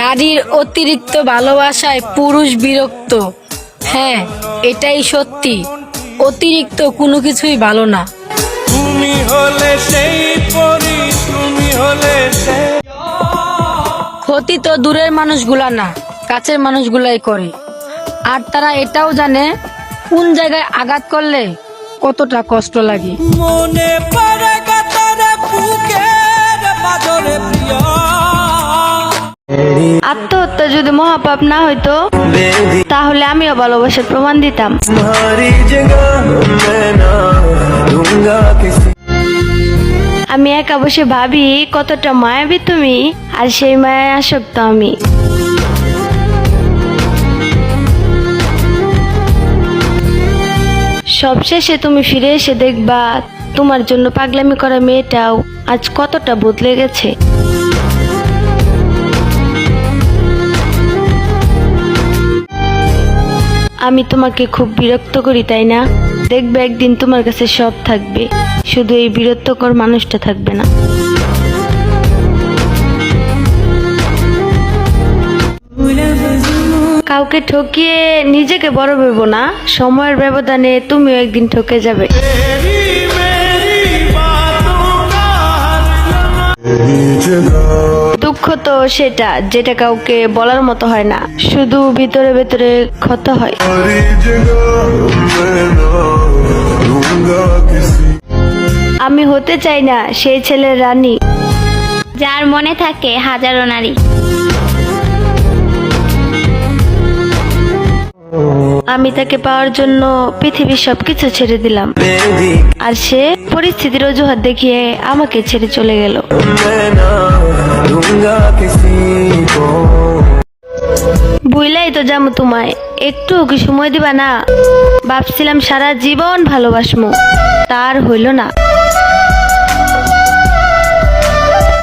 নারীর অতিরিক্ত ভালোবাসায় পুরুষ বিরক্ত। হ্যাঁ এটাই সত্যি। অতিরিক্ত কোনো কিছুই ভালো না। তুমি হলে সেই পরি তুমি হলে ক্ষতি তো দূরের মানুষগুলা না কাছের মানুষগুলাই করে। আর তারা এটাও জানে কোন জায়গায় আঘাত করলে কতটা কষ্ট লাগে। মনে আত্মহত্যা যদি মহাপাপ না হইতো, তাহলে আমিও ভালোবাসার প্রমাণ দিতাম। আমি একা বসে ভাবি, কতটা মায়াবি তুমি, আর সেই মায়ায় আসক্ত আমি। সবশেষে তুমি ফিরে এসে দেখবা, তোমার জন্য পাগলামি করা মেয়েটাও আজ কতটা বদলে গেছে। আমি তোমাকে খুব বিরক্ত করি, তাই না? দেখবে একদিন তোমার কাছে সব থাকবে। শুধু এই বিরক্তকর মানুষটা থাকবে না। কাউকে ঠকিয়ে নিজেকে বড় ভেব না। সময়ের ব্যবধানে তুমিও একদিন ঠকে যাবে। দুঃখ তো সেটা, যেটা কাউকে বলার মতো হয় না। শুধু ভিতরে ভিতরে ক্ষত হয়। আমি হতে চাই না সেই ছেলের রানী। যার মনে থাকে হাজারো নারী। আমি তাকে পাওয়ার জন্য পৃথিবীর সবকিছু ছেড়ে দিলাম। আর সে পরিস্থিতির অজুহাত দেখিয়ে আমাকে ছেড়ে চলে গেল। বুইলাই তো জামু তোমায় একটু কি সময় দিবা না। ভাবছিলাম সারা জীবন ভালোবাসমো, তার হইল না।